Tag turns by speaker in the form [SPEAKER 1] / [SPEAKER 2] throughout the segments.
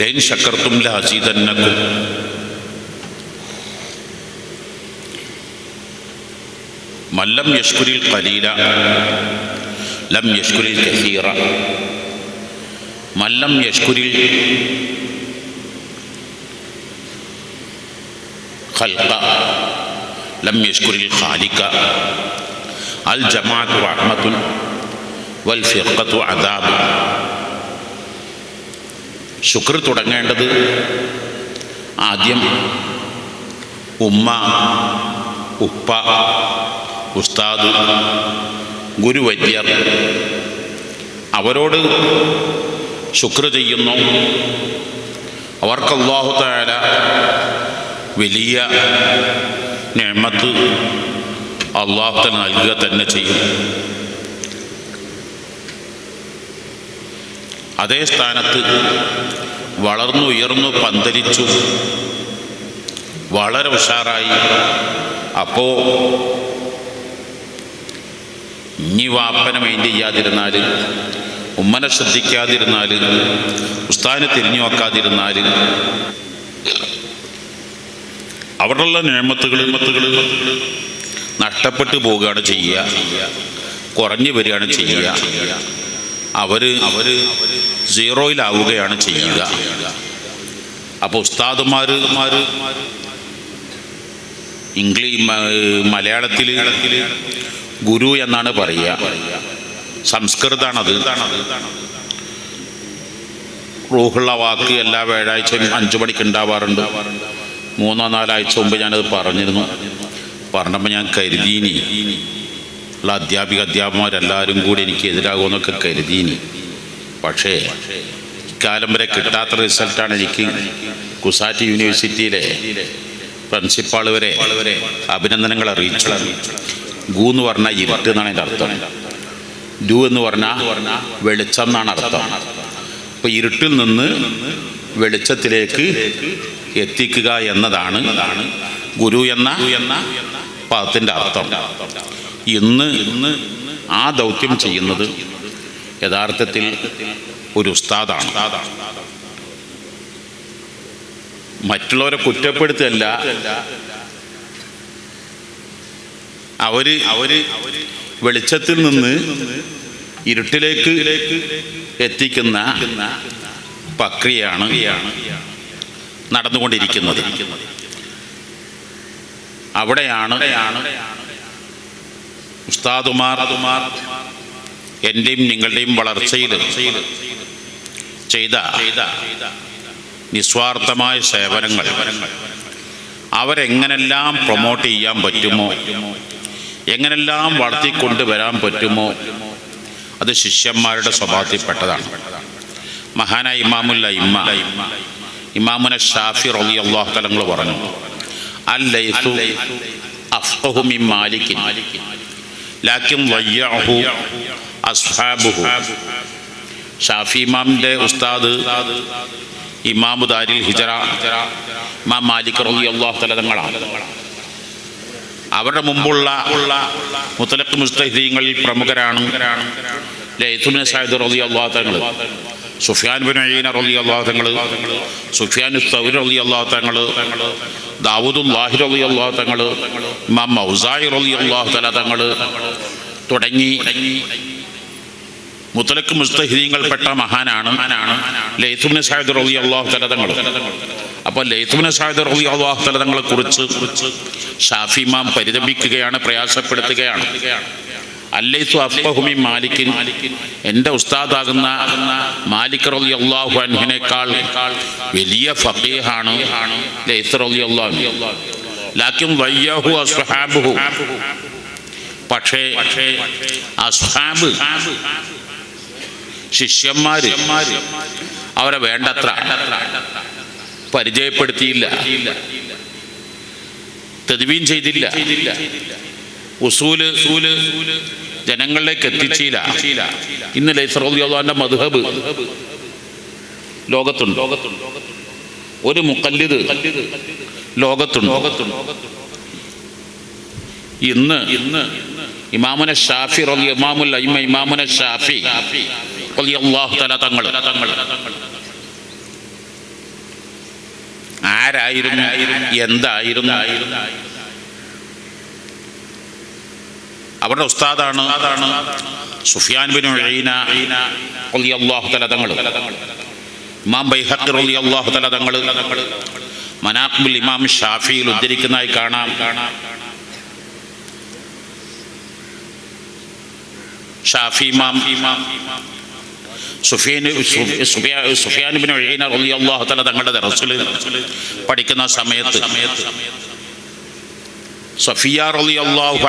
[SPEAKER 1] لئن شكرتم لأزيدنكم. من لم يشكر القليل لم يشكر الكثير. من لم يشكر الخلق لم يشكر الخالق. الجماعة رحمة والفرقة عذاب. ശുക്ർ തുടങ്ങേണ്ടത് ആദ്യം ഉമ്മ ഉപ്പ ഉസ്താദ് ഗുരുവൈദ്യർ അവരോട് ശുക്ർ ചെയ്യുന്നു. അവർക്ക് താല വലിയ അല്ലാഹു അള്ളാഹുത്തല നൽകുക തന്നെ ചെയ്യും. അതേ സ്ഥാനത്ത് വളർന്നു ഉയർന്നു പന്തലിച്ചു. വളരെ ഉഷാറായി. അപ്പോൾ ഇനി വാപ്പനെ മൈൻഡ് ചെയ്യാതിരുന്നാൽ ഉമ്മനെ ശ്രദ്ധിക്കാതിരുന്നാൽ ഉസ്താനെ തിരിഞ്ഞു നോക്കാതിരുന്നാൽ അവിടെയുള്ള നിയമത്തുകൾ നഷ്ടപ്പെട്ടു പോവുകയാണ് ചെയ്യുക. കുറഞ്ഞു വരികയാണ് ചെയ്യുക. അവർ അവർ സീറോയിലാവുകയാണ് ചെയ്യുക. അപ്പോൾ ഉസ്താദുമാർ ഇംഗ്ലീഷ് മലയാളത്തിൽ ഗുരു എന്നാണ് പറയുക. സംസ്കൃതാണത്. റൂഹുള്ള വാക്ക് എല്ലാ വ്യാഴാഴ്ചയും അഞ്ചു മണിക്ക് ഉണ്ടാവാറുണ്ട്. മൂന്നോ നാലാഴ്ച മുമ്പ് ഞാനത് പറഞ്ഞിരുന്നു. പറഞ്ഞപ്പോൾ ഞാൻ കരുതീനി ഉള്ള അധ്യാപിക അധ്യാപകന്മാരെല്ലാവരും കൂടി എനിക്ക് എതിരാകുമെന്നൊക്കെ കരുതിയിനി പക്ഷേ ഇക്കാലം വരെ കിട്ടാത്ത റിസൾട്ടാണ് എനിക്ക് കുസാറ്റ് യൂണിവേഴ്സിറ്റിയിലെ പ്രിൻസിപ്പാൾ വരെ അഭിനന്ദനങ്ങൾ അറിയിച്ചു ഗു എന്ന് പറഞ്ഞാൽ ഇരുട്ട് എന്നാണ് എന്റെ അർത്ഥം. ഡു എന്ന് പറഞ്ഞാൽ വെളിച്ചം എന്നാണ് അർത്ഥം. അപ്പോൾ ഇരുട്ടിൽ നിന്ന് വെളിച്ചത്തിലേക്ക് എത്തിക്കുക എന്നതാണ് ഗുരു എന്ന എന്ന പദത്തിന്റെ അർത്ഥം. ഇന്ന് ആ ദൗത്യം ചെയ്യുന്നത് യഥാർത്ഥത്തിൽ ഒരു ഉസ്താദാണ്. മറ്റുള്ളവരെ കുറ്റപ്പെടുത്തല്ല അവർ അവർ വെളിച്ചത്തിൽ നിന്ന് ഇരുട്ടിലേക്ക് എത്തിക്കുന്ന പ്രക്രിയയാണ് നടന്നുകൊണ്ടിരിക്കുന്നത്. അവിടെയാണ് ഉസ്താദുമാർ എന്റെയും നിങ്ങളുടെയും വളർച്ചയിൽ ചെയ്ത നിസ്വാർത്ഥമായ സേവനങ്ങൾ അവരെങ്ങനെല്ലാം പ്രൊമോട്ട് ചെയ്യാൻ പറ്റുമോ? എങ്ങനെല്ലാം വളർത്തിക്കൊണ്ടുവരാൻ പറ്റുമോ? അത് ശിഷ്യന്മാരുടെ സ്വഭാവത്തിൽപ്പെട്ടതാണ്. മഹാന ഇമാമുല്ല ഇമ്മ ഇമാമുന ഷാഫി റലി അള്ളാഹു തലങ്ങൾ പറഞ്ഞു അൽ അഫ്ഹു മിൻ മാലിക്കിൻ. അസ്ഹാബുഹു. ഷാഫി ഇമാമിന്റെ ഉസ്താദ് ഇമാമു ദാരിൽ ഹിജറ ഇമാം മാലിക് റലി അള്ളാഹു തലതങ്ങളാണ് അവരുടെ മുമ്പുള്ള മുത്തലക്ക് മുസ്തഹിദീങ്ങളിൽ പ്രമുഖരാണ് ലൈസുബിൻ സാഹിദ് റലി അള്ളാഹു തങ്ങൾ. സുഫിയാൻ അയ്യന റലി അള്ളാഹു തങ്ങൾ സുഫിയാൻ സൗർ റലി അള്ളാഹു തങ്ങൾ ദാവൂദുല്ലാഹി റലി അള്ളാഹു തങ്ങൾ ഇമാം മൗസായി റലി തല തങ്ങൾ തുടങ്ങി. മുത്തലക്ക് മുസ്തഹിദീങ്ങൾപ്പെട്ട മഹാനാണ് ലൈത്തുബിന് സാഹിദ് റലി അള്ളാഹു തല തങ്ങൾ അപ്പോൾ ലൈത്തുബിന് സാഹിദ് റലി അള്ളാഹു തല തങ്ങളെ കുറിച്ച് ഷാഫി ഇമാം പരിതപിക്കുകയാണ് പ്രയാസപ്പെടുത്തുകയാണ്. അല്ലൈസു അഫ്ബഹുമി മാലിക്കിൻ. എന്റെ ഉസ്താദാകുന്ന മാലിക് റലി അള്ളാഹു അൻഹിനേക്കാൾ വലിയ ഫഖീഹാണ് ലാക്കും വയ്യാഹു അസ്ഹാബുഹു. പക്ഷേ അസ്ഹാബ് ശിഷ്യന്മാര് അവരെ വേണ്ടത്ര പരിചയപ്പെടുത്തിയില്ല. തെതുവീൻ ചെയ്തില്ല. ഉസൂൽ ജനങ്ങളിലേക്ക് എത്തിച്ചില്ല ഇന്ന് ലൈസറോദ്യോന്റെ മധുഹബ് ലോകത്തുണ്ട്. ഒരു മുക്കല്ലിത് ലോകത്തുണ്ട്. ഇന്ന് ഇന്ന് ഇമാമുന ഷാഫി ഇമാമുൽ അയ്മ ഇമാമുന ഷാഫി റളിയല്ലാഹു തആല തങ്ങൾ ആരായിരുന്നു? എന്തായിരുന്നു? അവരുടെ ഉസ്താദാണ് സുഫിയാൻ ബിൻ റളിയല്ലാഹു തആല തങ്ങൾ ഇമാം ബൈഹഖി അള്ളാഹു തല തങ്ങൾ മനാഖിബുൽ ഇമാം ഷാഫിയിൽ ഉദ്ധരിക്കുന്നതായി കാണാം. ഷാഫി ഇമാം സുഫിയാൻ സുഫിയാ- സുഫിയാൻ ബിൻ അള്ളാഹു തആല തങ്ങളുടെ റസൂൽ പഠിക്കുന്ന സമയത്ത്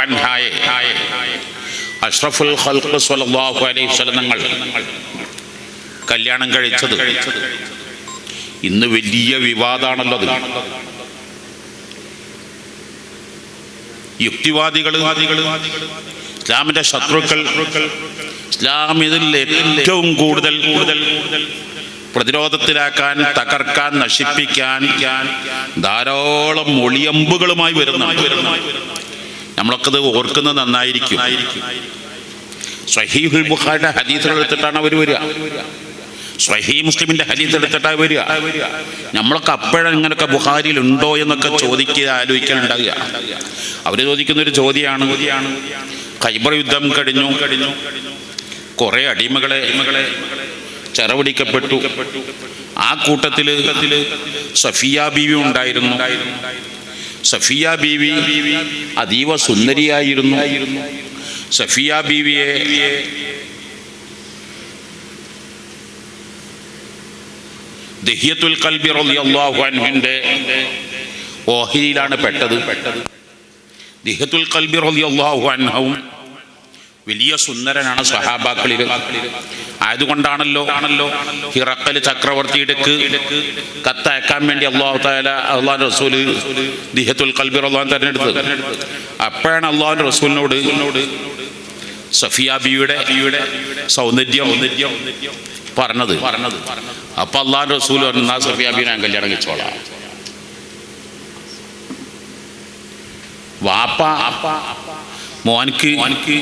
[SPEAKER 1] അൻഹായെ അഷ്റഫുൽ അലൈഹി വസല്ലം തങ്ങൾ കല്യാണം കഴിച്ചത്. ഇന്ന് വലിയ വിവാദമാണല്ലോ അത് യുക്തിവാദികൾ ഇസ്ലാമിന്റെ ശത്രുക്കൾ ഇസ്ലാം ഇതിൽ ഏറ്റവും കൂടുതൽ കൂടുതൽ പ്രതിരോധത്തിലാക്കാൻ തകർക്കാൻ നശിപ്പിക്കാൻ ധാരാളം ഒളിയമ്പുകളുമായി വരുന്ന നമ്മളൊക്കെ ഓർക്കുന്നത് നന്നായിരിക്കും. സ്വഹീഹുൽ ബുഖാരിയുടെ ഹദീസുകൾ എടുത്തിട്ടാണ് അവർ വരിക. സ്വഹീ മുസ്ലിമിന്റെ ഹദീസ് എടുത്തിട്ടാ വരിക. നമ്മളൊക്കെ അപ്പോഴും ഇങ്ങനൊക്കെ ബുഹാരിയിൽ ഉണ്ടോ എന്നൊക്കെ ചോദിക്കുക ആലോചിക്കാനുണ്ടാകുക അവർ ചോദിക്കുന്ന ഒരു ചോദ്യമാണ്. ഖൈബർ യുദ്ധം കഴിഞ്ഞു. കഴിഞ്ഞു കുറെ അടിമകളെ അടിമകളെ ചെറപിടിക്കപ്പെട്ടു ആ കൂട്ടത്തിൽ സഫിയ ബീവി ഉണ്ടായിരുന്നു. സഫിയ ബീവി അതീവ സുന്ദരിയായിരുന്നു. സഫിയ ബീവിയെ ദഹ്യത്തുൽ കൽബി റളിയല്ലാഹു അൻഹുവിന്റെ ഓഹരിയിലാണ് പെട്ടത്. ദിഹത്തുൽ കൽബി റളിയല്ലാഹു അൻഹും വലിയ സുന്ദരനാണ് സഹാബാക്കളിൽ ആയതുകൊണ്ടാണല്ലോ ആണല്ലോ ഹിറക്കൽ ചക്രവർത്തിയുടെ കത്തയക്കാൻ വേണ്ടി അള്ളാഹു താല അള്ളാഹു റസൂൽ ദിഹത്തുൽ കൽബിർ അള്ളാഹു തെരഞ്ഞെടുത്തത്. അപ്പോഴാണ് അള്ളാഹു റസൂലിനോട് സഫിയ ബിയുടെ സൗന്ദര്യം പറഞ്ഞത്. പറഞ്ഞത് അപ്പൊ അള്ളാഹു റസൂൽ പറഞ്ഞു "എന്നാ സഫിയ ബി ഞാൻ കല്യാണം കഴിച്ചോളാം. വാപ്പ മോൻക്ക് മോൻക്ക്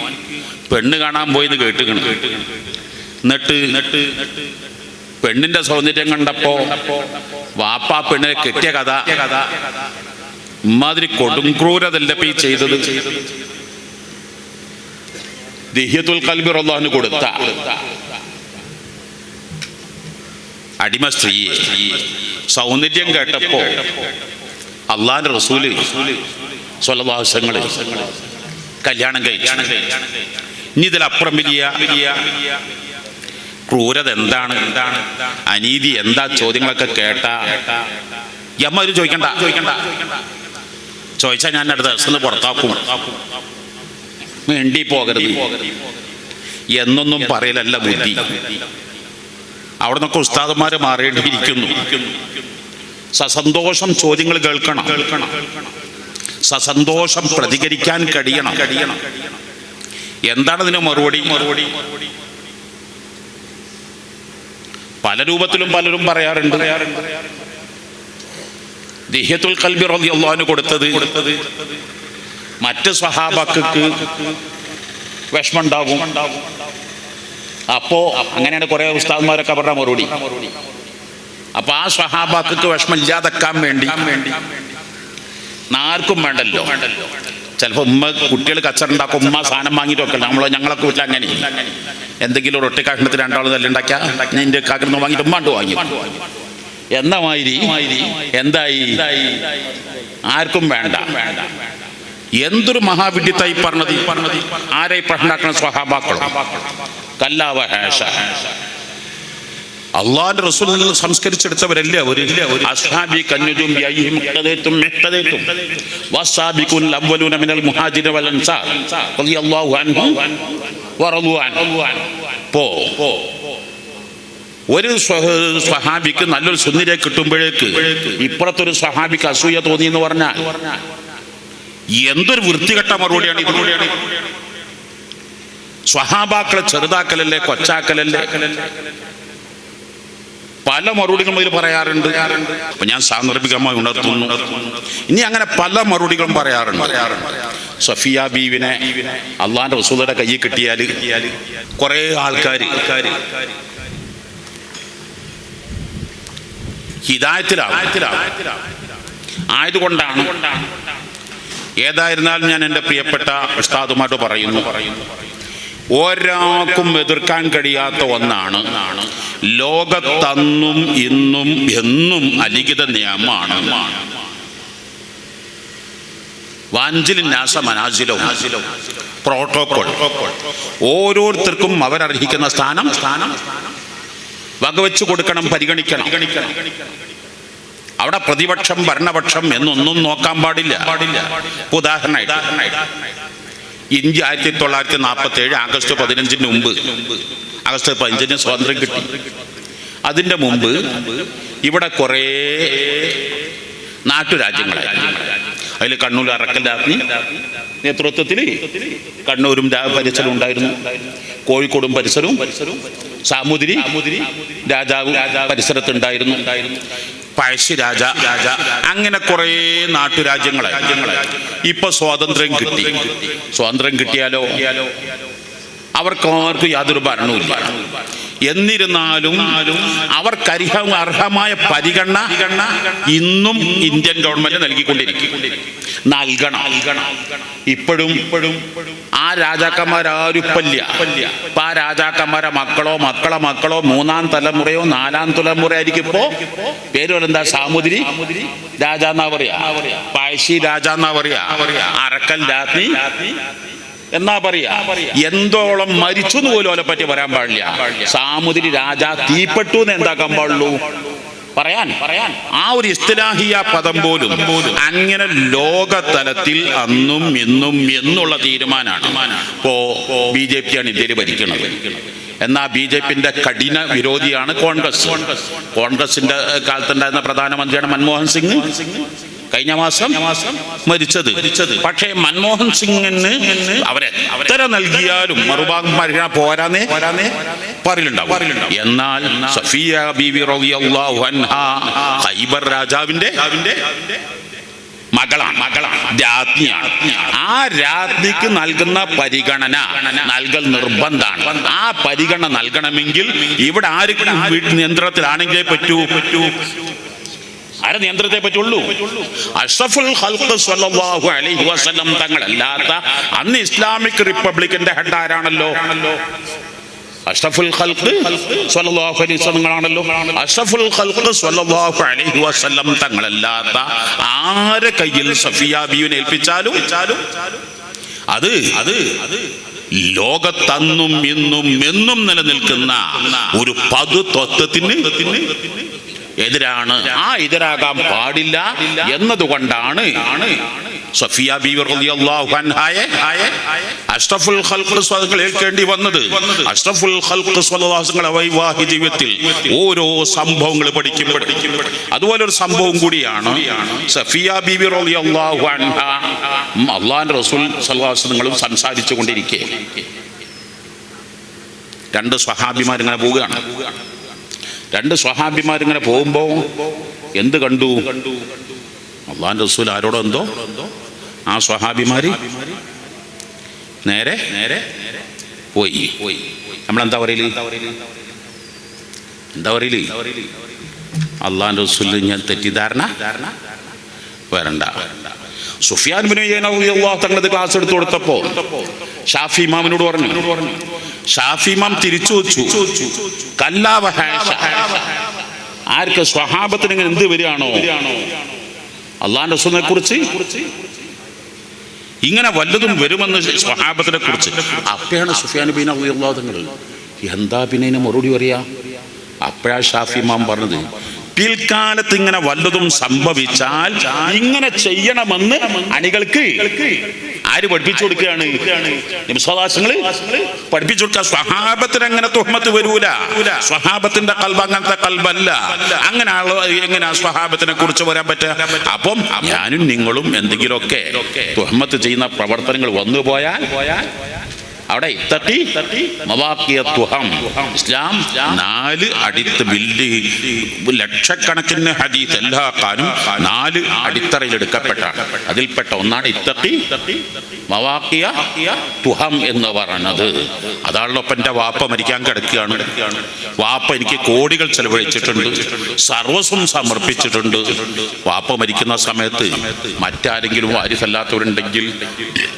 [SPEAKER 1] പെണ്ണ് കാണാൻ പോയിന്ന് കേട്ടുകണ് എന്നിട്ട് എന്നിട്ട് പെണ്ണിന്റെ സൗന്ദര്യം കണ്ടപ്പോ വാപ്പാ പെണ്ണിനെ കെട്ടിയ കഥ ഇമാതിരി കൊടുംക്രൂരതല്ല ഇപ്പൊ ഈ ചെയ്തത്. ദിഹ്യത്തുൽ കൽബി റള്ളാഹുവിന് കൊടുത്ത അടിമ സ്ത്രീ സൗന്ദര്യം കേട്ടപ്പോ അള്ളാന്റെ റസൂൽ സ്വലവാസങ്ങൾ കല്യാണം കഴിച്ചു. ഇനി ഇതിലപ്പുറം വലിയ ക്രൂരത എന്താണ്? എന്താണ് അനീതി എന്താ? ചോദ്യങ്ങളൊക്കെ കേട്ട. യമ്മ ഒരു ചോദിക്കണ്ട. ചോദിക്കണ്ട ചോദിച്ചാൽ ഞാൻ അടുത്ത ദിവസം പുറത്താക്കും. വേണ്ടി പോകരുത്. എന്നൊന്നും പറയലല്ല ബുദ്ധി. അവിടെ നിന്നൊക്കെ ഉസ്താദന്മാര് മാറേണ്ടിയിരിക്കുന്നു സസന്തോഷം ചോദ്യങ്ങൾ കേൾക്കണം കേൾക്കണം. സസന്തോഷം പ്രതികരിക്കാൻ കഴിയണം. കഴിയണം എന്താണ് ഇതിന് മറുപടി? മറുപടി പല രൂപത്തിലും പലരും പറയാറുണ്ട്. ദിഹ്യത്തുൽ കൽബി റളിയല്ലാഹു കൊടുത്തത് കൊടുത്തത് മറ്റ് സഹാബാക്കൾക്ക് വിഷമുണ്ടാകും അപ്പോ അങ്ങനെയാണ് കുറെ ഉസ്താദ്മാരൊക്കെ പറഞ്ഞ മറുപടി. അപ്പൊ ആ സഹാബാക്കൾക്ക് വിഷമില്ലാതെക്കാൻ വേണ്ടി വേണ്ടി ആർക്കും വേണ്ടല്ലോ. ചിലപ്പോൾ ഉമ്മ കുട്ടികൾ കച്ചറുണ്ടാക്കും ഉമ്മ സാധനം വാങ്ങിയിട്ട് വെക്കണം നമ്മളോ ഞങ്ങളൊക്കെ വീട്ടിൽ അങ്ങനെ. എന്തെങ്കിലും ഒരു കഷ്ണത്തിൽ രണ്ടാൾ തല്ലുണ്ടാക്കിയാൽ നിന്റെ കാക്കുന്ന വാങ്ങിയിട്ട് ഉമ്മാണ്ട് വാങ്ങി. എന്ന മാതിരി? എന്തായി? ആർക്കും വേണ്ട. എന്തൊരു മഹാവിദ്യത്തായി പറഞ്ഞത്? പറഞ്ഞത് ആരെ പ്രശ്നമാക്കണ സ്വഹാബാക്കളും? കല്ലാവ ഹാഷ. അള്ളാന്റെ റസൂൽ സംസ്കരിച്ചെടുത്തവരല്ലേ അവർ? അസ്ഹാബി കന്നുജും യൈഹിം വസാബിഖുൽ അവ്വലൂന മിനൽ മുഹാജിര വൽ അൻസാർ റളിയല്ലാഹു അൻഹു വറളു അൻ. പോ ഒരു സ്വഹ- സ്വഹാബിക്ക് നല്ലൊരു സുന്ദരിയെ കിട്ടുമ്പോഴേക്ക് ഇപ്പുറത്തൊരു സ്വഹാബിക്ക് അസൂയ തോന്നി എന്ന് പറഞ്ഞാൽ എന്തൊരു വൃത്തികെട്ട മറുപടിയാണ് ഇത്? സ്വഹാബാക്കളെ ചെറുതാക്കലല്ലേ കൊച്ചാക്കലല്ലേ? പല മറുപടികളും അതിൽ പറയാറുണ്ട്. അപ്പൊ ഞാൻ സാന്ദർഭികമായി ഉണർത്തുന്നു. ഇനി അങ്ങനെ പല മറുപടികളും പറയാറുണ്ട്. സഫിയ ബീവിനെ അള്ളാന്റെ റസൂലയുടെ കയ്യിൽ കിട്ടിയാൽ കുറെ ആൾക്കാർ ആയതുകൊണ്ടാണ് ഏതായിരുന്നാലും ഞാൻ എന്റെ പ്രിയപ്പെട്ട ഉസ്താദുമായിട്ട് പറയുന്നു. ഒരാൾക്കും എതിർക്കാൻ കഴിയാത്ത ഒന്നാണ്. ലോകത്തന്നും ഇന്നും എന്നും അലിഖിത നിയമമാണ്. വാഞ്ചിലും നാസ മനാസിലവും പ്രോട്ടോകോൾ ഓരോരുത്തർക്കും അവരർഹിക്കുന്ന സ്ഥാനം സ്ഥാനം വകവെച്ചു കൊടുക്കണം പരിഗണിക്കണം. അവിടെ പ്രതിപക്ഷം ഭരണപക്ഷം എന്നൊന്നും നോക്കാൻ പാടില്ല. ഉദാഹരണമായിട്ട് ഇന്ത്യ ആയിരത്തി തൊള്ളായിരത്തി നാൽപ്പത്തി ഏഴ് ആഗസ്റ്റ് പതിനഞ്ചിന് മുമ്പ്. ആഗസ്റ്റ് പതിനഞ്ചിന് സ്വാതന്ത്ര്യം കിട്ടി. അതിന്റെ മുമ്പ് ഇവിടെ കുറേ നാട്ടുരാജ്യങ്ങളായി. അതിൽ കണ്ണൂർ അറക്കൽ രാജ്ഞി നേതൃത്വത്തിൽ കണ്ണൂരും പരിസരവും ഉണ്ടായിരുന്നു. കോഴിക്കോടും പരിസരവും സാമൂതിരി രാജാവ് പരിസരത്തുണ്ടായിരുന്നു. പഴശ്ശി രാജ. അങ്ങനെ കുറേ നാട്ടുരാജ്യങ്ങളായി ഇപ്പൊ സ്വാതന്ത്ര്യം കിട്ടി. സ്വാതന്ത്ര്യം കിട്ടിയാലോ? അവർക്ക് അവർക്ക് യാതൊരു ഭരണവുമില്ല. എന്നിരുന്നാലും അവർക്ക് അർഹമായ പരിഗണന ഇന്നും ഇന്ത്യൻ ഗവൺമെന്റ് നൽകിക്കൊണ്ടിരിക്കും. നൽകണം. ഇപ്പോഴും ഇപ്പോഴും ആ രാജാക്കന്മാരാരുപ്പല്ല ഇപ്പൊ ആ രാജാക്കന്മാരെ മക്കളോ മക്കളെ മക്കളോ മൂന്നാം തലമുറയോ നാലാം തലമുറ ആയിരിക്കും ഇപ്പോ. പേര് എന്താ? സാമുദ്രി രാജാന്നാ പറയാ പഴശ്ശി രാജാന്നാ പറയാ അറക്കൽ രാത്രി എന്നാ പറയാ? എന്തോളം മരിച്ചു പോലും അവനെ പറ്റി പറയാൻ പാടില്ല. സാമുദ്രി രാജ തീപ്പെട്ടു എന്ന് എന്താക്കാൻ പാടുള്ളൂ? പറയാൻ. പറയാൻ ആ ഒരു ഇസ്തലാഹിയ പദം പോലും അങ്ങനെ ലോകതലത്തിൽ അന്നും ഇന്നും എന്നുള്ള തീരുമാനമാണ് ഇപ്പോ ബി ജെ പി ആണ് ഇന്ത്യയിൽ ഭരിക്കുന്നത്. എന്നാ ബി ജെ പിന്റെ കഠിന വിരോധിയാണ് കോൺഗ്രസ്. കോൺഗ്രസിന്റെ കാലത്തുണ്ടായിരുന്ന പ്രധാനമന്ത്രിയാണ് മൻമോഹൻ സിംഗ്. കഴിഞ്ഞ മാസം മരിച്ചത്. പക്ഷേ മൻമോഹൻ സിംഗിന് അവരെ എത്ര നൽകിയാലും മറുഭാഗം പോരാന്നേ പറയലുണ്ടാവും എന്നാൽ സഫിയ അൻഹാ ഖൈബർ രാജാവിന്റെ മകളാണ്. മകളാണ്. രാജ്ഞിയാണ്. ആ രാജ്ഞിക്ക് നൽകുന്ന പരിഗണന നൽകൽ നിർബന്ധമാണ്. ആ പരിഗണന നൽകണമെങ്കിൽ ഇവിടെ ആർക്കും വീട്ട് നിയന്ത്രണത്തിലാണെങ്കിലേ പറ്റൂ. ആരെ നിയന്ത്രണത്തെ പറ്റുള്ളൂ സ്വല്ലല്ലാഹു അലൈഹി വസല്ലം തങ്ങളല്ലാത്ത അന്ന് ഇസ്ലാമിക് റിപ്പബ്ലിക്കിന്റെ ഹെഡ് ആരാണല്ലോ? അലൈഹി അലൈഹി വസല്ലം ആരെ കയ്യിൽ ഏൽപ്പിച്ചാലും? അത് അത് ലോകത്തന്നും ഇന്നും എന്നും നിലനിൽക്കുന്ന ഒരു പതു തത്വത്തിന് എതിരാണ്. ആ എതിരാകാൻ പാടില്ല എന്നതുകൊണ്ടാണ് സഫിയ ബീവർ അഷ്റഫുൽ ഖൽഖ് ഏൽക്കേണ്ടി വന്നത്. അഷ്റഫുൽ വൈവാഹിക ജീവിതത്തിൽ ഓരോ സംഭവങ്ങൾ പഠിക്കുമ്പോൾ. അതുപോലെ ഒരു സംഭവം കൂടിയാണ് സഫിയ ബീവി റളിയല്ലാഹു അൻഹ. അള്ളാഹിന്റെ റസൂൽ സല്ലല്ലാഹു നിങ്ങളും സംസാരിച്ചു കൊണ്ടിരിക്കെ രണ്ട് സ്വഹാബിമാരിങ്ങനെ പോവുകയാണ്. രണ്ട് സ്വഹാബിമാരിങ്ങനെ പോകുമ്പോൾ എന്ത് കണ്ടു? അള്ളാൻ റസൂൽ ആരോടോ എന്തോ? ആ സ്വഹാബിമാര് നേരെ നേരെ പോയി. പോയി നമ്മളെന്താ പറയൽ? എന്താ പറയൽ? അള്ളാൻ റസൂൽ ഞാൻ തെറ്റിദ്ധാരണ വരണ്ട. സുഫിയാൻ തങ്ങളത് ക്ലാസ് എടുത്തു കൊടുത്തപ്പോ ഷാഫി ഇമാമിനോട് പറഞ്ഞു ഷാഫി ഇമാം തിരിച്ചു വെച്ചു. ആർക്ക് സ്വഹാബത്തിന് ഇങ്ങനെ എന്ത് വരികയാണോ? അള്ളാന്റെ റസൂലിനെ കുറിച്ച് ഇങ്ങനെ വല്ലതും വരുമെന്ന് സ്വഹാബത്തിനെ കുറിച്ച് അപ്പയാണ് സുഫിയാൻ എന്താ പിന്നെ മറുപടി പറയാ. അപ്പോഴാ ഷാഫി ഇമാം പറഞ്ഞത് പിൽക്കാലത്ത് ഇങ്ങനെ വല്ലതും സംഭവിച്ചാൽ ഇങ്ങനെ ചെയ്യണമെന്ന് അണികൾക്ക് ആര് പഠിപ്പിച്ചു കൊടുക്കുകയാണ്? നിമിഷവാസങ്ങൾ പഠിപ്പിച്ചു കൊടുക്കുക സ്വഹാബത്തിന് അങ്ങനെ തുഹമത്ത് വരൂല. സ്വഹാബത്തിന്റെ കൽബ് അങ്ങനത്തെ കൽബല്ല. അങ്ങനെ എങ്ങനെ സ്വഹാബത്തിനെ കുറിച്ച് വരാൻ പറ്റുക? അപ്പം ഞാനും നിങ്ങളും എന്തെങ്കിലുമൊക്കെ തുഹമത്ത് ചെയ്യുന്ന പ്രവർത്തനങ്ങൾ വന്നു പോയാൽ അവിടെ ഇസ്ലാം നാല് അടിത്ത് ബിൽഡ് ലക്ഷക്കണക്കിന് ഹദീസ് എല്ലാ കാലും നാല് അടിത്തറയിൽ എടുക്കപ്പെട്ട അതിൽപ്പെട്ട ഒന്നാണ് ഇത്തട്ടി. മവാക്കിയ തുഹം എന്ന് പറയുന്നത് അതാണല്ലോ ഇപ്പം എന്റെ വാപ്പ മരിക്കാൻ കിടക്കുകയാണ്. വാപ്പ എനിക്ക് കോടികൾ ചെലവഴിച്ചിട്ടുണ്ട്. സർവസ്വം സമർപ്പിച്ചിട്ടുണ്ട്. വാപ്പ മരിക്കുന്ന സമയത്ത് മറ്റാരെങ്കിലും വാരിസല്ലാത്തവരുണ്ടെങ്കിൽ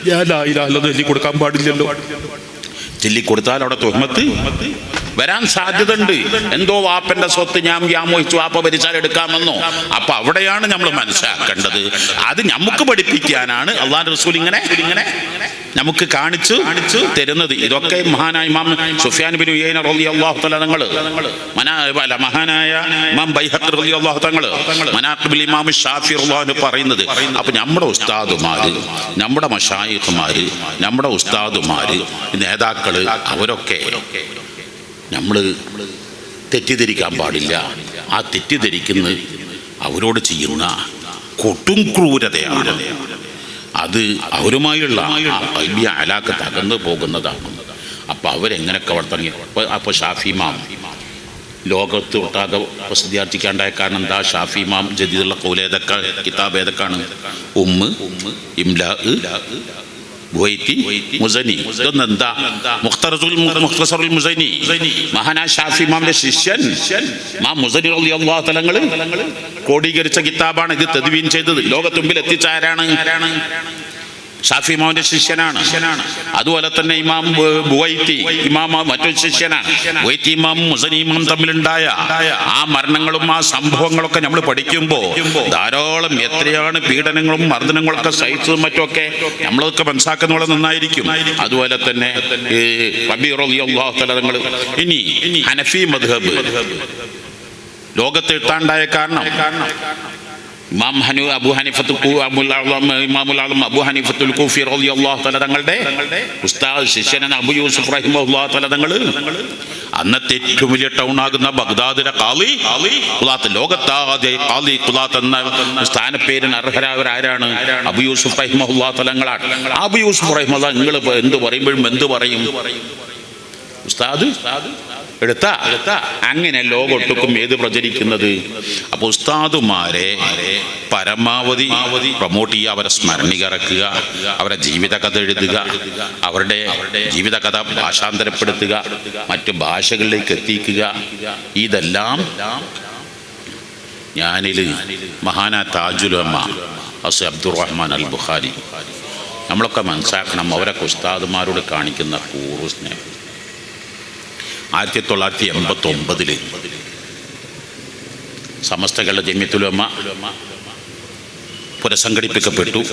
[SPEAKER 1] ഞാൻ കൊടുക്കാൻ പാടില്ലല്ലോ. ചൊല്ലി കൊടുത്താൽ അവിടെ തുഹമത്ത് വരാൻ സാധ്യതയുണ്ട്. എന്തോ വാപ്പന്റെ സ്വത്ത് ഞാൻ വ്യാമോഹിച്ചു. വാപ്പ ഭരിച്ചാൽ എടുക്കാമെന്നോ? അപ്പൊ അവിടെയാണ് നമ്മൾ മനസ്സിലാക്കേണ്ടത്. അത് നമുക്ക് പഠിപ്പിക്കാനാണ് അള്ളാഹ് റസൂൽ ഇങ്ങനെ ഇങ്ങനെ നമുക്ക് കാണിച്ചു കാണിച്ചു തരുന്നത്. ഇതൊക്കെ മഹാനായ ഇമാം സുഫിയാൻ ബിൻ ഉയൈന റളിയല്ലാഹു തആല തങ്ങൾ മനാ അല്ല മഹാനായ ഇമാം റളി റളിയല്ലാഹു തങ്ങൾ ഇമാം ഷാഫി റളിയല്ലാഹു പറയുന്നത്. അപ്പോൾ നമ്മുടെ ഉസ്താദുമാര് നമ്മുടെ മഷായിഖുമാര് നമ്മുടെ ഉസ്താദുമാര് നേതാക്കൾ അവരൊക്കെ നമ്മൾ തെറ്റിദ്ധരിക്കാൻ പാടില്ല. ആ തെറ്റിദ്ധരിക്കുന്ന അവരോട് ചെയ്യുന്ന കൊട്ടും ക്രൂരതയാണ്. അത് അവരുമായുള്ള വലിയ അലാക്ക് തകർന്നു പോകുന്നതാണ്. അപ്പം അവരെങ്ങനെയൊക്കെ വളർത്തങ്ങി അപ്പോൾ ഷാഫി ഷാഫിമാം ലോകത്ത് ഒട്ടാകെ പ്രസിദ്ധിയാർജിക്കാണ്ടായ കാരണം എന്താ? ഷാഫിമാം ജദീദുള്ള കോലേതൊക്കെ കിതാബ് ഏതൊക്കെയാണ്? ഉമ്മ് ഇംല ബുഹൈത്തി മുസനി ഇതൊന്നും എന്താ മുഖ്തറസുൽ മുഖ്തസറുൽ മുസനി മഹാനാ ഷാഫി ഇമാമിന്റെ ശിഷ്യൻ മാ മുസനി റളിയല്ലാഹു തലങ്ങൾ ക്രോഡീകരിച്ച കിതാബാണ് ഇത് തെതുവീൻ ചെയ്തത്. ലോകത്തുമ്പിൽ എത്തിച്ച ആരാണ് ഷാഫി ഇമാമിന്റെ ശിഷ്യനാണ്. അതുപോലെ തന്നെ ഇമാം ബുവൈത്തി ഇമാം മറ്റൊരു ശിഷ്യനാണ്. ബുവൈത്തി ഇമാം മുസനി ഇമാം തമ്മിലുണ്ടായ ആ മരണങ്ങളും ആ സംഭവങ്ങളൊക്കെ നമ്മൾ പഠിക്കുമ്പോൾ ധാരാളം എത്രയാണ് പീഡനങ്ങളും മർദ്ദനങ്ങളൊക്കെ സഹിച്ചതും മറ്റുമൊക്കെ മനസ്സാക്കുന്ന പോലെ നന്നായിരിക്കും. അതുപോലെ തന്നെ തലങ്ങൾ ഇനി ഹനഫി മദ്ഹബ്. ലോകത്ത് എത്താണ്ടായ കാരണം ഇമാം ഹനു അബു ഹനീഫത്തുൽ ഇമാമുൽ അഅ്ളം അബു ഹനീഫത്തുൽ കൂഫി റളിയല്ലാഹു തആല തങ്ങളുടെ ഉസ്താദ് ശിഷ്യനാണ് അബു യൂസുഫ് റഹിമഹുല്ലാഹു തആല തങ്ങൾ അന്നത്തെ ഏറ്റവും വലിയ ടൗൺ ആകുന്ന ബഗ്ദാദിലെ കാളി ഖുലാത്ത് ലോകത്താകെ കാളി ഖുലാത്ത് എന്ന സ്ഥാനപ്പേരിന് അർഹരായവരാരാണ്. അബു യൂസുഫ് റഹിമഹുല്ലാഹു തലങ്ങളാണ് അബു യൂസുഫ് റഹിമഹുല്ല നിങ്ങൾ എന്ത് പറയുമ്പോഴും എന്ത് പറയും? ഉസ്താദ്? എടുത്ത? അങ്ങനെ ലോകൊട്ടുക്കും ഏത് പ്രചരിക്കുന്നത്? അപ്പൊ ഉസ്താദുമാരെ പരമാവധി പ്രൊമോട്ട് ചെയ്യുക അവരെ സ്മരണിക ഇറക്കുക അവരെ ജീവിതകഥ എഴുതുക അവരുടെ ജീവിതകഥ ഭാഷാന്തരപ്പെടുത്തുക മറ്റു ഭാഷകളിലേക്ക് എത്തിക്കുക. ഇതെല്ലാം ഞാനിൽ മഹാന താജുലമ്മ അസ് അബ്ദുറഹ്മാൻ അൽ ബുഖാരി നമ്മളൊക്കെ മനസ്സാക്കണം അവരൊക്കെ ഉസ്താദുമാരോട് കാണിക്കുന്ന കൂറു സ്നേഹം. ആയിരത്തി തൊള്ളായിരത്തി എൺപത്തി ഒമ്പതിൽ സമസ്തകളുടെ ജമ്യത്തുലമ്മ പുനഃസംഘടിപ്പിക്കപ്പെട്ടു.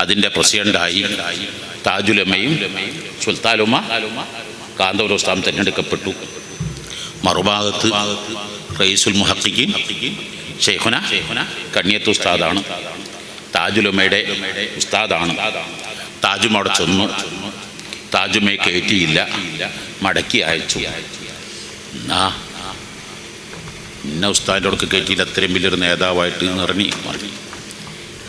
[SPEAKER 1] അതിന്റെ പ്രസിഡന്റായി താജുലമ്മയും സുൽത്താലുമ കാന്തപുരസ്ഥാനം തിരഞ്ഞെടുക്കപ്പെട്ടു. മറുഭാഗത്ത് റയീസുൽ മുഹക്കിൻ ഷെയ്ഖുന കണ്ണിയത്ത് ഉസ്താദാണ്. താജുലമ്മയുടെ ഉസ്താദാണ്. താജും ചെന്നു. താജുമയെ കയറ്റിയില്ല മടക്കി അയച്ചു. എന്നാ ഇന്ന ഉസ്താദിന്റെ അടുക്ക് കയറ്റിയില്ല അത്രയും വലിയൊരു നേതാവായിട്ട് നിറഞ്ഞി മറിഞ്ഞു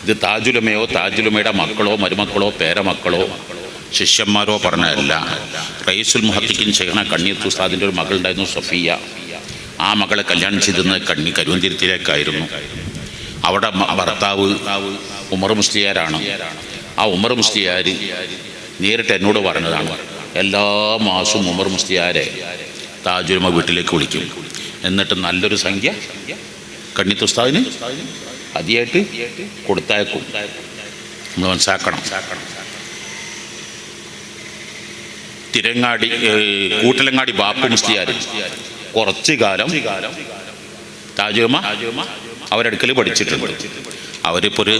[SPEAKER 1] ഇത് താജുലമയോ താജുലമയുടെ മക്കളോ മരുമക്കളോ പേരമക്കളോ ശിഷ്യന്മാരോ പറഞ്ഞതല്ല. റൈസുൽ മുഹത്തിക്കിൻ ചെയ്യണ കണ്ണിയത്ത് ഉസ്താദിന്റെ ഒരു മകളുണ്ടായിരുന്നു സഫിയ. ആ മകളെ കല്യാണം ചെയ്തിരുന്നത് കണ്ണി കരുവന്തിരത്തിലേക്കായിരുന്നു അവിടെ ഭർത്താവ് ഉമർ മുസ്ലിയാരാണ്. ആ ഉമർ മുസ്ലിയാർ നേരിട്ട് എന്നോട് പറഞ്ഞതാണ്. എല്ലാ മാസവും ഉമർ മുസ്തിയാരെ താജുരമ വീട്ടിലേക്ക് വിളിക്കും. എന്നിട്ട് നല്ലൊരു സംഖ്യ കണ്ണിത്ത് ഉസ്താദിന് അതിയായിട്ട് കൊടുത്തയക്കും. നമ്മൾ മനസ്സിലാക്കണം തിരങ്ങാടി കൂട്ടലങ്ങാടി ബാപ്പു മുസ്തിയാർ കുറച്ച് കാലം താജുമ അവരടുക്കൽ പഠിച്ചിട്ടുണ്ട്. അവരിപ്പോൾ ഒരു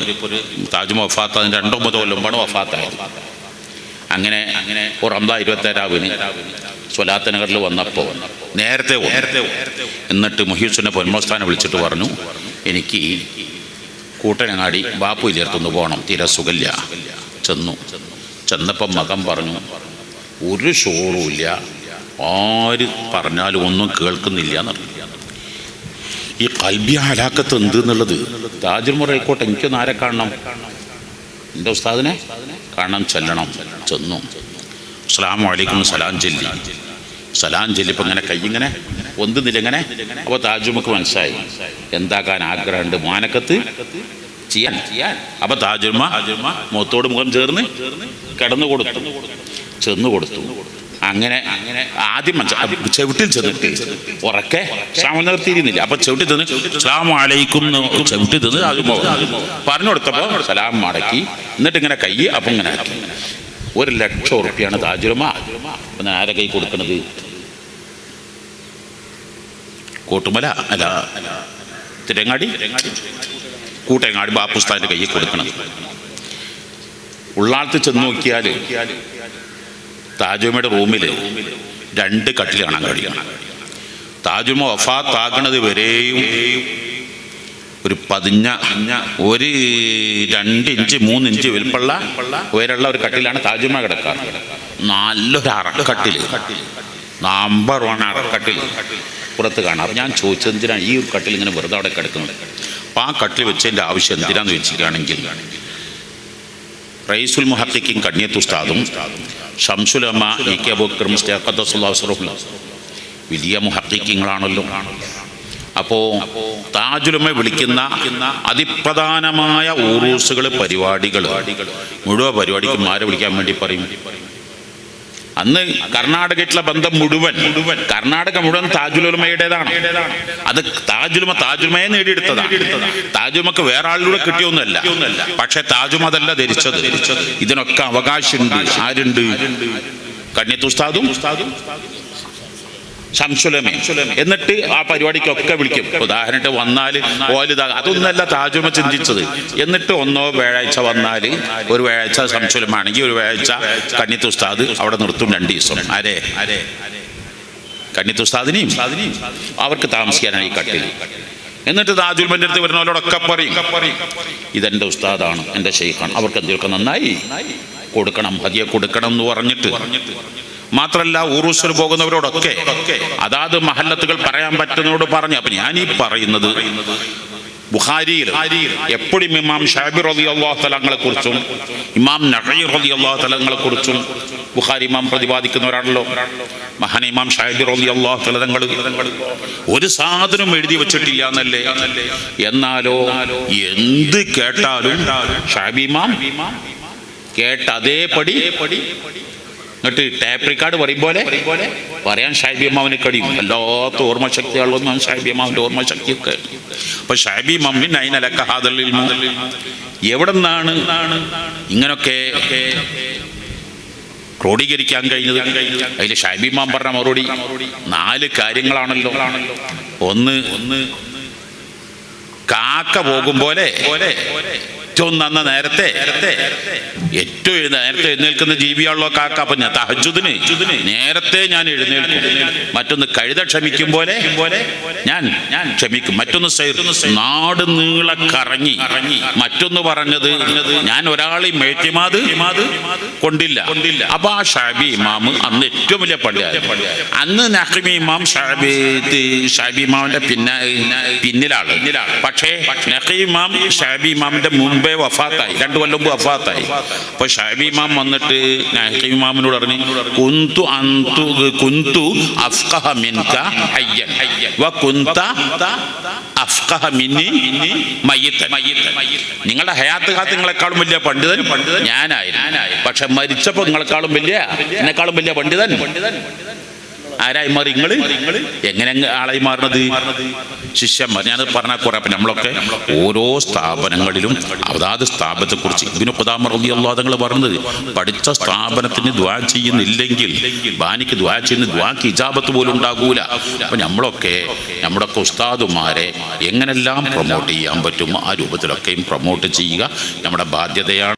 [SPEAKER 1] താജുമ വഫാത്ത രണ്ടോ മൂന്നോ കൊല്ലുമ്പോഴാണ് വഫാത്തായത്. അങ്ങനെ അങ്ങനെ റംദാ ഇരുപത്തേരാവിന് സ്വലാത്ത് നഗറിൽ വന്നപ്പോൾ നേരത്തെ. നേരത്തെ. എന്നിട്ട് മുഹീസിനെ പൊന്മസ്ഥാനെ വിളിച്ചിട്ട് പറഞ്ഞു എനിക്ക് കൂട്ടനങ്ങാടി ബാപ്പു ചേർത്തൊന്ന് പോകണം തീരെ സുഖമില്ല. ചെന്നു. ചെന്നപ്പം മകൻ പറഞ്ഞു ഒരു ഷോറുമില്ല ആര് പറഞ്ഞാലും ഒന്നും കേൾക്കുന്നില്ല എന്നറിയില്ല ഈ കൽബി ഹലാക്കത്ത് എന്ത് എന്നുള്ളത്? താജുൽ മുറയിക്കോട്ടെ എനിക്കൊന്ന് ആരെ കാണണം? എന്റെ ഉസ്താദിനെ? കാണാൻ ചെല്ലണം ചെന്നു. അസ്സലാമു അലൈക്കും സലാം ജെല്ലി സലാം ചെല്ലിപ്പോൾ ഇങ്ങനെ കൈ ഇങ്ങനെ ഒന്നുന്നില്ല ഇങ്ങനെ. അപ്പോൾ താജുമക്ക് മനസ്സായി എന്താക്കാൻ ആഗ്രഹമുണ്ട്? മാനക്കത്ത് ചെയ്യാൻ. അപ്പൊ താജുമ മുഖത്തോട് മുഖം ചേർന്ന് കിടന്നു കൊടുത്തു ചെന്ന് കൊടുത്തു അങ്ങനെ ആദ്യം ചവിട്ടിൽ ചെന്നിട്ട് ഉറക്കെ ക്ഷാമം നിർത്തിയിരുന്നില്ല. അപ്പൊ ചവിട്ടി തന്നു സലാം ആലയിക്കും ചവിട്ടി ചെവിട്ടിൽ ആകുമ്പോ പറഞ്ഞു കൊടുത്തപ്പോ സലാം മടക്കി എന്നിട്ട് ഇങ്ങനെ കൈ അപ്പം ഇങ്ങനെ ഒരു ലക്ഷം ഉറുപ്പിയാണ് താജുലമ. ഞാൻ ആരെ കൈ കൊടുക്കണത്? കോട്ടുമല അല്ല. തിരങ്ങാടി? കൂട്ടങ്ങാടി ബാപ്പുസ്ഥാന്റെ കൈ കൊടുക്കണത്. ഉള്ളാളത്ത് ചെന്ന് നോക്കിയാൽ താജുമയുടെ റൂമിൽ രണ്ട് കട്ടിൽ കാണാൻ കഴിയണം താജുമ വഫാത്താകണത് വരെയും ഒരു പതിഞ്ഞ ഒരു രണ്ട് ഇഞ്ച് മൂന്ന് ഇഞ്ച് വലുപ്പമുള്ള ഉയരമുള്ള ഒരു കട്ടിലാണ് താജുമ കിടക്കാറ്. നല്ലൊരു അറക്കട്ടിൽ നമ്പർ വൺ അറക്കട്ടിൽ പുറത്ത് കാണാം. ഞാൻ ചോദിച്ചത് എന്തിനാണ് ഈ കട്ടിൽ ഇങ്ങനെ വെറുതെ അവിടെ കിടക്കുന്നത്? അപ്പം ആ കട്ടിൽ വെച്ചതിന്റെ ആവശ്യം എന്തിനാന്ന് വെച്ചിരിക്കുകയാണെങ്കിൽ റൈസുൽ മുഹത്തിക്കും കണ്ണിയത്ത് ഉസ്താദും ഷംസുലമ്മ ഇ കെ അബൂക്കർ മുസ്തഖദ്ദസുല്ലാസ്റുല്ല വലിയ മുഹക്കിങ്ങളാണല്ലോ അപ്പോ താജുലമ്മ വിളിക്കുന്ന അതിപ്രധാനമായ ഊറൂസുകൾ പരിപാടികൾ മുഴുവൻ പരിപാടിക്കും ആരെ വിളിക്കാൻ വേണ്ടി പറയും? അന്ന് കർണാടകത്തിലെ ബന്ധം മുഴുവൻ മുഴുവൻ കർണാടക മുഴുവൻ താജുലുമയുടേതാണ് അത് താജുലുമ താജുമയെ നേടിയെടുത്തതാണ്. താജുമക്ക് വേറെ ആളിലൂടെ കിട്ടിയൊന്നുമല്ല. പക്ഷെ താജുമ അതല്ല ധരിച്ചത്. ഇതിനൊക്കെ അവകാശമുണ്ട്. ആരുണ്ട്? കണ്യത്തുസ്താദും ശംസുലമേ എന്നിട്ട് ആ പരിപാടിക്കൊക്കെ വിളിക്കും. ഉദാഹരണത്തിന് വന്നാൽ ഓലിതാ അതൊന്നല്ല താജുമ ചിന്തിച്ചത്. എന്നിട്ട് ഒന്നോ വ്യാഴാഴ്ച വന്നാൽ ഒരു വ്യാഴാഴ്ച സംശുലമാണെങ്കിൽ ഒരു വ്യാഴാഴ്ച കണ്ണിത്തുസ്താദ് അവിടെ നിർത്തും രണ്ട് ദിവസം. അരേ ആരെ കണ്ണിത്തുസ്താദിനെയും അവർക്ക് താമസിക്കാനാണ് ഈ കട്ടിൽ. എന്നിട്ട് താജുൽമന്റെ അടുത്ത് വരുന്നവരോടൊക്കെ പറയും ഇതെന്റെ ഉസ്താദാണ് എന്റെ ഷെയ്ഖാണ് അവർക്ക് എന്തൊക്കെ നന്നായി കൊടുക്കണം ഹദിയ കൊടുക്കണം എന്ന് പറഞ്ഞിട്ട് മാത്രല്ല ഊറൂസിൽ പോകുന്നവരോടൊക്കെ അതാത് മഹല്ലത്തുകൾ പറയാൻ പറ്റുന്നതോട് പറഞ്ഞു. അപ്പൊ ഞാൻ ഈ പറയുന്നത് ബുഖാരിയിൽ എപ്പോഴും ഇമാം ഷാബി റതി അള്ളാഹു തലങ്ങളെ കുറിച്ചും ഇമാം നഹയിർ റതി അള്ളാഹു തലങ്ങളെ കുറിച്ചും ബുഹാരി ഇമാം പ്രതിപാദിക്കുന്നവരാണല്ലോ മഹാന ഇമാം ഷാബി റതി അള്ളാഹു തലങ്ങൾ ഒരു സാധനം എഴുതി വെച്ചിട്ടില്ല എന്നല്ലേ? എന്നാലോ എന്ത് കേട്ടാലും ഷാബി ഇമാം കേട്ട അതേപടി എന്നിട്ട് ടാപ്പ് റെക്കാർഡ് പോലെ പറയാൻ ഷാബി അമ്മാവിനെ കഴിയും. വല്ലാത്ത ഓർമ്മശക്തിയുള്ളൊന്നും ഷാബി അമ്മാവിന്റെ ഓർമ്മശക്തിയൊക്കെ. അപ്പൊ ഷാബി മമ്മിൻ അയിനലക്ക ഹാദലിൽ എവിടെ നിന്നാണ് ഇങ്ങനൊക്കെ ക്രോഡീകരിക്കാൻ കഴിഞ്ഞത്? അതിൽ ഷാബി മാം പറഞ്ഞ മറുപടി നാല് കാര്യങ്ങളാണല്ലോ. ഒന്ന് ഒന്ന് കാക്ക പോകും പോലെ ഏറ്റവും നന്ന നേരത്തെ ഏറ്റവും നേരത്തെ എഴുന്നേൽക്കുന്ന ജീവിയാണല്ലോ കാക്ക. അപ്പൊ ഞാൻ തഹജുദിന് നേരത്തെ ഞാൻ എഴുന്നേൽക്കും. മറ്റൊന്ന് കഴുത ക്ഷമിക്കും പോലെ ഞാൻ ഞാൻ ക്ഷമിക്കും. മറ്റൊന്ന് നാട് നീള കറങ്ങി. മറ്റൊന്ന് പറഞ്ഞത് ഞാൻ ഒരാളെ മേറ്റിമാത് കൊണ്ടില്ല. അപ്പൊ ആ ഷാബി ഇമാം അന്ന് ഏറ്റവും വലിയ പള്ളിയാണ് അന്ന് നഹ്മി ഇമാം ഷാബി ഷാബി ഇമാമിന്റെ പിന്നെ പിന്നിലാണ് പക്ഷേ നഹീം ഇമാം ഷാബി ഇമാമിന്റെ മുൻപേ വഫാത്തായി. രണ്ടു കൊല്ലം മുമ്പ് വഫാത്തായി. അപ്പൊ ഷാബി ഇമാം വന്നിട്ട് ഇമാമിനോട് പറഞ്ഞു കുന്തു അന്തു കുന്തു അഫ്ഖഹ മിൻക ഹയ്യൻ വ കുന്ത അഫ്ഖഹ മിന്നി മയ്യിത്തൻ. നിങ്ങളുടെ ഹയാത്ത് കാത്ത് നിങ്ങളെക്കാളും വലിയ പണ്ഡിതൻ ഞാനായിരുന്നു. പക്ഷെ മരിച്ചപ്പോ നിങ്ങളെക്കാളും വലിയ എന്നെക്കാളും വലിയ പണ്ഡിതൻ പണ്ഡിതൻ. ആരായി മാറി നിങ്ങൾ എങ്ങനെ ആളായി മാറുന്നത്? ശിഷ്യന്മാർ ഞാൻ പറഞ്ഞാൽ കുറെ അപ്പം നമ്മളൊക്കെ ഓരോ സ്ഥാപനങ്ങളിലും അതാത് സ്ഥാപനത്തെ കുറിച്ച് ഇതിന് അള്ളാദങ്ങൾ പറഞ്ഞത് പഠിച്ച സ്ഥാപനത്തിന് ദ്വാ ചെയ്യുന്നില്ലെങ്കിൽ ബാനിക്ക് ദ്വാ ചെയ്യുന്ന ദ്വാക്ക് ഇജാബത്ത് പോലും ഉണ്ടാകൂല. അപ്പൊ നമ്മളൊക്കെ നമ്മുടെയൊക്കെ ഉസ്താദുമാരെ എങ്ങനെല്ലാം പ്രൊമോട്ട് ചെയ്യാൻ പറ്റുമോ ആ രൂപത്തിലൊക്കെയും പ്രൊമോട്ട് ചെയ്യുക. നമ്മുടെ ബാധ്യതയാണ്